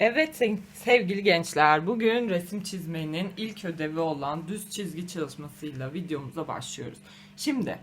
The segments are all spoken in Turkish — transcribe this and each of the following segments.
Evet se- sevgili gençler, bugün resim çizmenin ilk ödevi olan düz çizgi çalışmasıyla videomuza başlıyoruz. Şimdi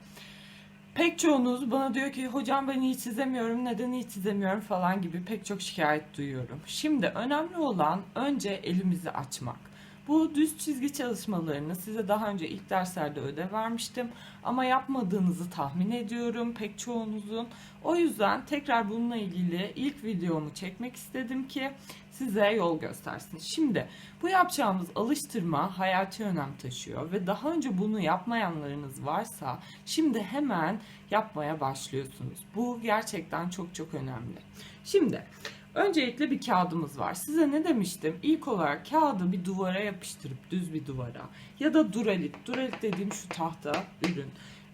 pek çoğunuz bana diyor ki hocam ben iyi çizemiyorum, neden iyi çizemiyorum falan gibi pek çok şikayet duyuyorum. Şimdi önemli olan önce elimizi açmak. Bu düz çizgi çalışmalarını size daha önce ilk derslerde ödev vermiştim ama yapmadığınızı tahmin ediyorum pek çoğunuzun. O yüzden tekrar bununla ilgili ilk videomu çekmek istedim ki size yol göstersin. Şimdi bu yapacağımız alıştırma hayati önem taşıyor ve daha önce bunu yapmayanlarınız varsa şimdi hemen yapmaya başlıyorsunuz. Bu gerçekten çok çok önemli. Şimdi Öncelikle bir kağıdımız var. Size ne demiştim? İlk olarak kağıdı bir duvara yapıştırıp düz bir duvara ya da duralit, duralit dediğim şu tahta ürün.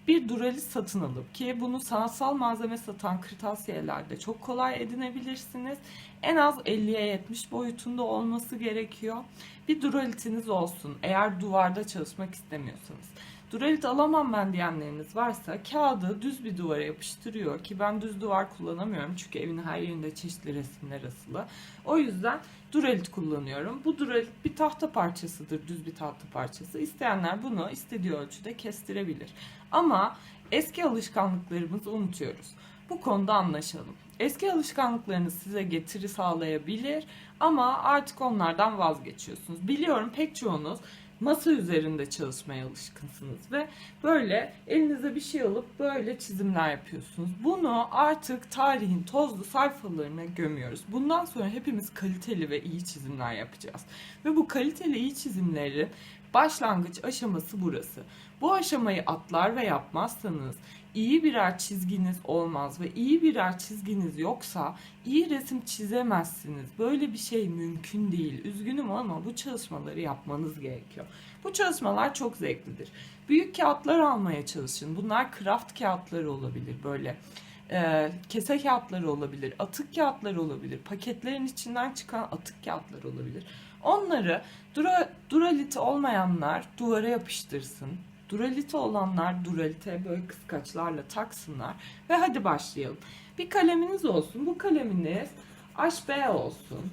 Bir duralit satın alıp ki bunu sanatsal malzeme satan kırtasiyelerde çok kolay edinebilirsiniz. En az 50'ye 70 boyutunda olması gerekiyor. Bir duralitiniz olsun eğer duvarda çalışmak istemiyorsanız. Duralit alamam ben diyenleriniz varsa kağıdı düz bir duvara yapıştırıyor ki ben düz duvar kullanamıyorum çünkü evin her yerinde çeşitli resimler asılı. O yüzden duralit kullanıyorum. Bu duralit bir tahta parçasıdır, düz bir tahta parçası. İsteyenler bunu istediği ölçüde kestirebilir. Ama eski alışkanlıklarımızı unutuyoruz. Bu konuda anlaşalım. Eski alışkanlıklarınız size getiri sağlayabilir ama artık onlardan vazgeçiyorsunuz. Biliyorum pek çoğunuz masa üzerinde çalışmaya alışkınsınız ve böyle elinize bir şey alıp böyle çizimler yapıyorsunuz. Bunu artık tarihin tozlu sayfalarına gömüyoruz. Bundan sonra hepimiz kaliteli ve iyi çizimler yapacağız. Ve bu kaliteli iyi çizimleri başlangıç aşaması burası. Bu aşamayı atlar ve yapmazsanız iyi birer çizginiz olmaz ve iyi birer çizginiz yoksa iyi resim çizemezsiniz. Böyle bir şey mümkün değil. Üzgünüm ama bu çalışmaları yapmanız gerekiyor. Bu çalışmalar çok zevklidir. Büyük kağıtlar almaya çalışın. Bunlar craft kağıtları olabilir böyle. e, kese kağıtları olabilir, atık kağıtları olabilir, paketlerin içinden çıkan atık kağıtları olabilir. Onları dura, duralite olmayanlar duvara yapıştırsın. Duralite olanlar duralite böyle kıskaçlarla taksınlar ve hadi başlayalım. Bir kaleminiz olsun. Bu kaleminiz HB olsun.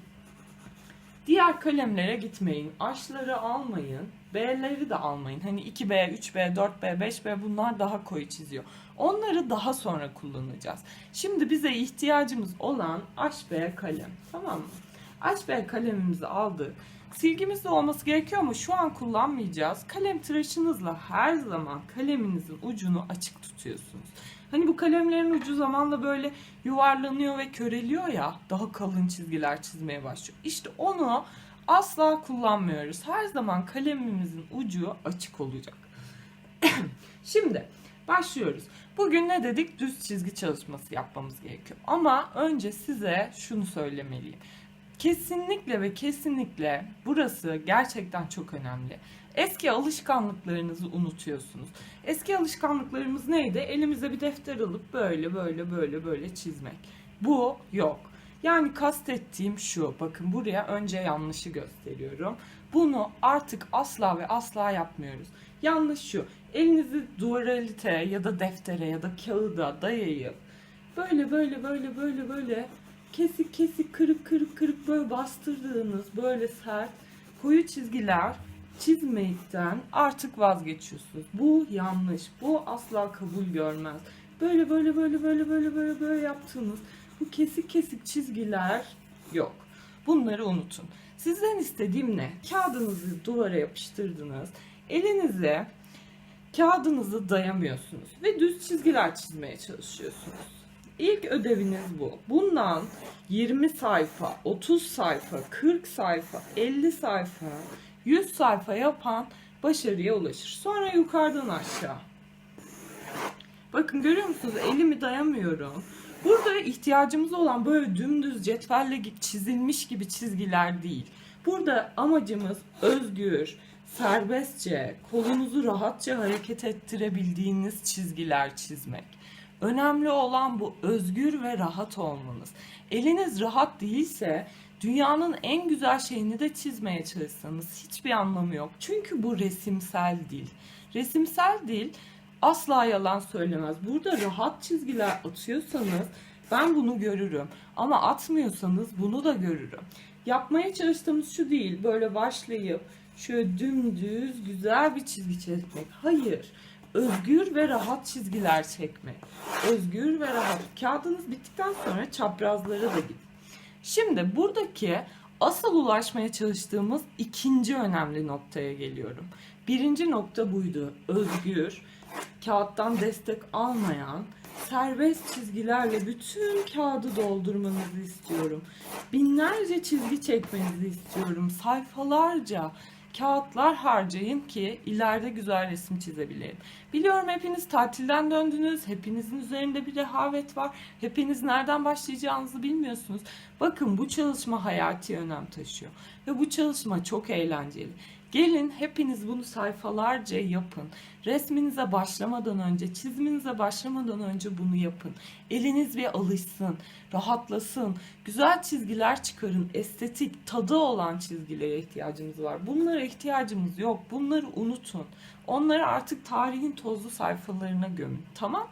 Diğer kalemlere gitmeyin. Aşları almayın. B'leri de almayın. Hani 2B, 3B, 4B, 5B bunlar daha koyu çiziyor. Onları daha sonra kullanacağız. Şimdi bize ihtiyacımız olan HB kalem. Tamam mı? HB kalemimizi aldık. Silgimiz de olması gerekiyor ama şu an kullanmayacağız. Kalem tıraşınızla her zaman kaleminizin ucunu açık tutuyorsunuz. Hani bu kalemlerin ucu zamanla böyle yuvarlanıyor ve köreliyor ya daha kalın çizgiler çizmeye başlıyor. İşte onu asla kullanmıyoruz. Her zaman kalemimizin ucu açık olacak. Şimdi başlıyoruz. Bugün ne dedik? Düz çizgi çalışması yapmamız gerekiyor. Ama önce size şunu söylemeliyim. Kesinlikle ve kesinlikle burası gerçekten çok önemli. Eski alışkanlıklarınızı unutuyorsunuz. Eski alışkanlıklarımız neydi? Elimize bir defter alıp böyle böyle böyle böyle çizmek. Bu yok. Yani kastettiğim şu. Bakın buraya önce yanlışı gösteriyorum. Bunu artık asla ve asla yapmıyoruz. Yanlış şu. Elinizi duvaralite ya da deftere ya da kağıda dayayıp böyle böyle böyle böyle böyle kesik kesik kırık kırık kırık böyle bastırdığınız böyle sert koyu çizgiler çizmekten artık vazgeçiyorsunuz. Bu yanlış. Bu asla kabul görmez. Böyle böyle böyle böyle böyle böyle böyle yaptığınız bu kesik kesik çizgiler yok. Bunları unutun. Sizden istediğim ne? Kağıdınızı duvara yapıştırdınız. Elinize kağıdınızı dayamıyorsunuz ve düz çizgiler çizmeye çalışıyorsunuz. İlk ödeviniz bu. Bundan 20 sayfa, 30 sayfa, 40 sayfa, 50 sayfa, 100 sayfa yapan başarıya ulaşır. Sonra yukarıdan aşağı. Bakın görüyor musunuz? Elimi dayamıyorum. Burada ihtiyacımız olan böyle dümdüz cetvelle çizilmiş gibi çizgiler değil. Burada amacımız özgür, serbestçe, kolunuzu rahatça hareket ettirebildiğiniz çizgiler çizmek. Önemli olan bu özgür ve rahat olmanız. Eliniz rahat değilse dünyanın en güzel şeyini de çizmeye çalışsanız hiçbir anlamı yok. Çünkü bu resimsel dil. Resimsel dil asla yalan söylemez. Burada rahat çizgiler atıyorsanız Ben bunu görürüm. Ama atmıyorsanız bunu da görürüm. Yapmaya çalıştığımız şu değil. Böyle başlayıp şöyle dümdüz güzel bir çizgi çekmek. Hayır. Özgür ve rahat çizgiler çekmek. Özgür ve rahat. Kağıdınız bittikten sonra çaprazlara da gidin. Şimdi buradaki asıl ulaşmaya çalıştığımız ikinci önemli noktaya geliyorum. Birinci nokta buydu. Özgür, kağıttan destek almayan, serbest çizgilerle bütün kağıdı doldurmanızı istiyorum. Binlerce çizgi çekmenizi istiyorum. Sayfalarca kağıtlar harcayın ki ileride güzel resim çizebileyim. Biliyorum hepiniz tatilden döndünüz. Hepinizin üzerinde bir rehavet var. Hepiniz nereden başlayacağınızı bilmiyorsunuz. Bakın bu çalışma hayati önem taşıyor. Ve bu çalışma çok eğlenceli. Gelin hepiniz bunu sayfalarca yapın. Resminize başlamadan önce, çiziminize başlamadan önce bunu yapın. Eliniz bir alışsın, rahatlasın. Güzel çizgiler çıkarın. Estetik, tadı olan çizgilere ihtiyacımız var. Bunlara ihtiyacımız yok. Bunları unutun. Onları artık tarihin tozlu sayfalarına gömün. Tamam?